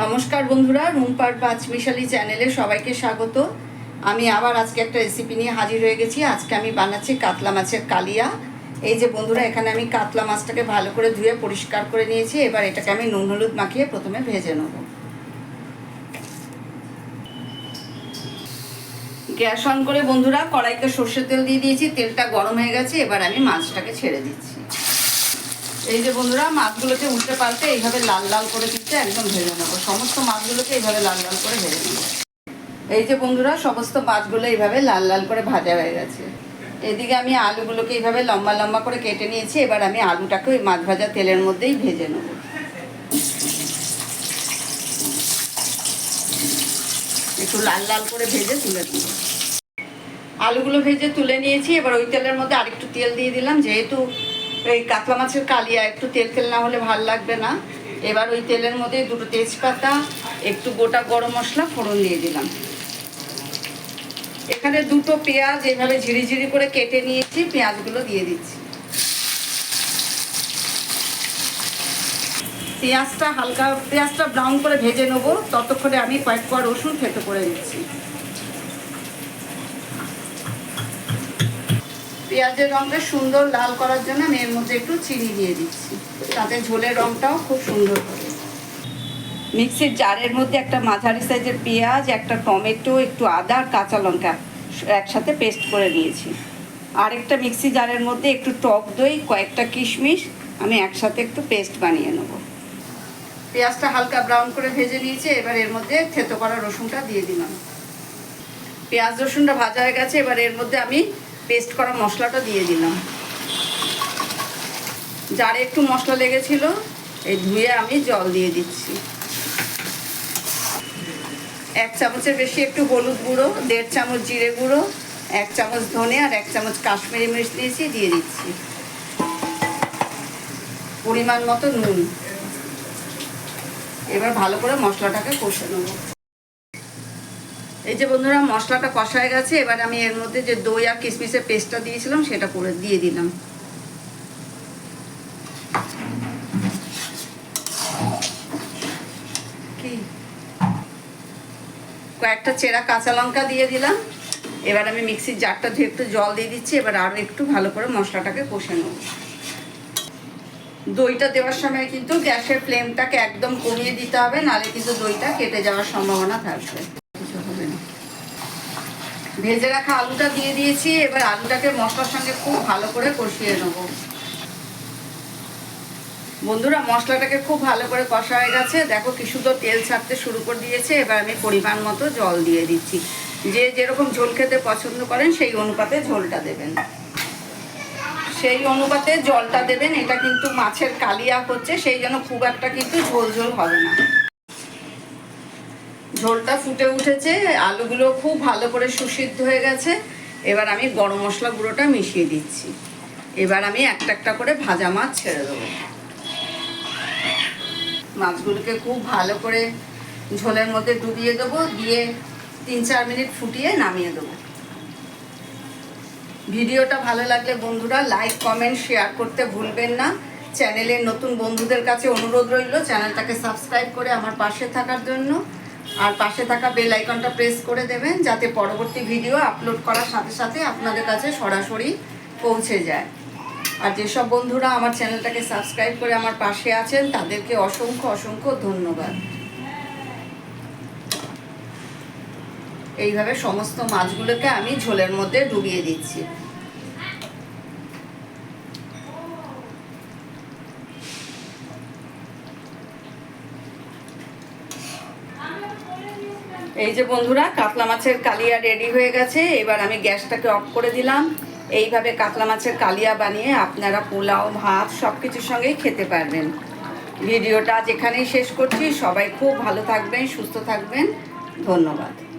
নমস্কার বন্ধুরা রুমপার পাঁচমিশালি চ্যানেলে সবাইকে স্বাগত। আমি আবার আজকে একটা রেসিপি নিয়ে হাজির হয়ে গেছি। আজকে আমি বানাচ্ছি কাতলা মাছের কালিয়া। এই যে বন্ধুরা, এখানে আমি কাতলা মাছটাকে ভালো করে ধুয়ে পরিষ্কার করে নিয়েছি। এবার এটাকে আমি নুন হলুদ মাখিয়ে প্রথমে ভেজে নেব। গ্যাস অন করে বন্ধুরা, কড়াইতে সর্ষের তেল দিয়ে দিয়েছি। তেলটা গরম হয়ে গেছে, এবার আমি মাছটাকে ছেড়ে দিচ্ছি। এই যে বন্ধুরা, মাছগুলোকে উল্টে পাল্টে এইভাবে লাল লাল করে কিন্তু একদম ভেজে নেব। সমস্ত মাছগুলোকে এইভাবে লাল লাল করে ভেজে নেব। এই যে বন্ধুরা, সমস্ত মাছগুলো এইভাবে লাল লাল করে ভাজা হয়ে গেছে। এদিকে আমি আলুগুলোকে এইভাবে লম্বা লম্বা করে কেটে নিয়েছি। এবার আমি আলুটাকে ওই মাছ ভাজা তেলের মধ্যেই ভেজে নেব। একটু লাল লাল করে ভেজে তুলে দেবো আলুগুলো ভেজে তুলে নিয়েছি। এবার ওই তেলের মধ্যে আরেকটু তেল দিয়ে দিলাম। যেহেতু এই কাতলা মাছের কালিয়া, একটু তেল তেল না হলে ভালো লাগবে না। এবার ওই তেলের মধ্যে দুটো তেজপাতা, একটু গোটা গরম মশলা, ফোড়ন দিয়ে দিলাম। এখানে দুটো পেঁয়াজ এভাবে ঝিরি ঝিরি করে কেটে নিয়েছি, পেঁয়াজগুলো দিয়ে দিচ্ছি। পেঁয়াজটা হালকা, পেঁয়াজটা ব্রাউন করে ভেজে নেব, ততক্ষণে আমি কয়েক কোয়া রসুন খেতে করে দিচ্ছি পেঁয়াজের রঙটা সুন্দর লাল করার জন্য আমি এর মধ্যে একটু চিনি দিয়ে দিচ্ছি। তাতে ঝোলের রঙটাও খুব সুন্দর হবে। মিক্সির জারের মধ্যে একটা মাঝারি সাইজের পেঁয়াজ, একটা টমেটো, একটু আদা আর কাঁচা লঙ্কা একসাথে পেস্ট করে নিয়েছি। আরেকটা মিক্সি জারের মধ্যে একটু টক দই, কয়েকটা কিশমিশ, আমি একসাথে একটু পেস্ট বানিয়ে নেব। পেঁয়াজটা হালকা ব্রাউন করে ভেজে নিয়েছি, এবার এর মধ্যে থেতো করা রসুনটা দিয়ে দিলাম। পেঁয়াজ রসুনটা ভাজা হয়ে গেছে, এবার এর মধ্যে আমি পেস্ট করা মশলাটা দিয়ে দিলাম। যারে একটু মশলা লেগেছিল, এই ধুয়ে আমি জল দিয়ে দিচ্ছি। এক চামচের বেশি একটু হলুদ গুঁড়ো, দেড় চামচ জিরে গুঁড়ো, এক চামচ ধনে আর এক চামচ কাশ্মীরি মির্চ দিয়েছি দিয়ে দিচ্ছি। পরিমাণ মতো নুন। এবার ভালো করে মশলাটাকে কষে নেব। এই যে বন্ধুরা, মশলাটা কষায় গেছে। এবার আমি এর মধ্যে যে দই আর কিশমিশের পেস্টটা দিয়েছিলাম, সেটা করে দিয়ে দিলাম। কয়েকটা চেরা কাঁচা লঙ্কা দিয়ে দিলাম। এবার আমি মিক্সির জারটা ধুয়ে একটু জল দিয়ে দিচ্ছি। এবার আরও একটু ভালো করে মশলাটাকে কষে নেব। দইটা দেওয়ার সময় কিন্তু গ্যাসের ফ্লেমটাকে একদম কমিয়ে দিতে হবে নাহলে কিন্তু দইটা কেটে যাওয়ার সম্ভাবনা থাকবে। ভেজে রাখা আলুটা দিয়ে দিয়েছি, এবার আলুটাকে মশলার সঙ্গে খুব ভালো করে কষিয়ে নেব। বন্ধুরা, মশলাটাকে খুব ভালো করে কষা হয়ে গেছে। দেখো কি সুন্দর তেল ছাড়তে শুরু করে দিয়েছে। এবার আমি পরিমাণ মতো জল দিয়ে দিচ্ছি। যে যেরকম ঝোল খেতে পছন্দ করেন, সেই অনুপাতে ঝোলটা দেবেন। সেই অনুপাতে জলটা দেবেন। এটা কিন্তু মাছের কালিয়া হচ্ছে, সেই জন্য খুব একটা কিন্তু ঝোল ঝোল হবে না। ঝোলটা ফুটে উঠেছে, আলুগুলো খুব ভালো করে সুসিদ্ধ হয়ে গেছে। এবার আমি গরম মশলা গুঁড়োটা মিশিয়ে দিচ্ছি। এবার আমি একটা একটা করে ভাজা মাছ ছেড়ে দেবো। মাছগুলোকে খুব ভালো করে ঝোলের মধ্যে ডুবিয়ে দেবো, দিয়ে তিন চার মিনিট ফুটিয়ে নামিয়ে দেবো। ভিডিওটা ভালো লাগলে বন্ধুরা লাইক, কমেন্ট, শেয়ার করতে ভুলবেন না। চ্যানেলের নতুন বন্ধুদের কাছে অনুরোধ রইল, চ্যানেলটাকে সাবস্ক্রাইব করে আমার পাশে থাকার জন্য। আর পাশে থাকা বেল আইকনটা প্রেস করে দেবেন, যাতে পরবর্তী ভিডিও আপলোড করার সাথে সাথে আপনাদের কাছে সরাসরি পৌঁছে যায়। আর যেসব বন্ধুরা আমার চ্যানেলটাকে সাবস্ক্রাইব করে আমার পাশে আছেন, তাদেরকে অসংখ্য অসংখ্য ধন্যবাদ। এইভাবে সমস্ত মাছগুলোকে আমি ঝোলের মধ্যে ডুবিয়ে দিচ্ছি। এই যে বন্ধুরা, কাতলা মাছের কালিয়া রেডি হয়ে গেছে। এবার আমি গ্যাসটাকে অফ করে দিলাম। এইভাবে কাতলা মাছের কালিয়া বানিয়ে আপনারা পোলাও, ভাত সব কিছুর সঙ্গেই খেতে পারবেন। ভিডিওটা যেখানেই শেষ করছি, সবাই খুব ভালো থাকবেন, সুস্থ থাকবেন। ধন্যবাদ।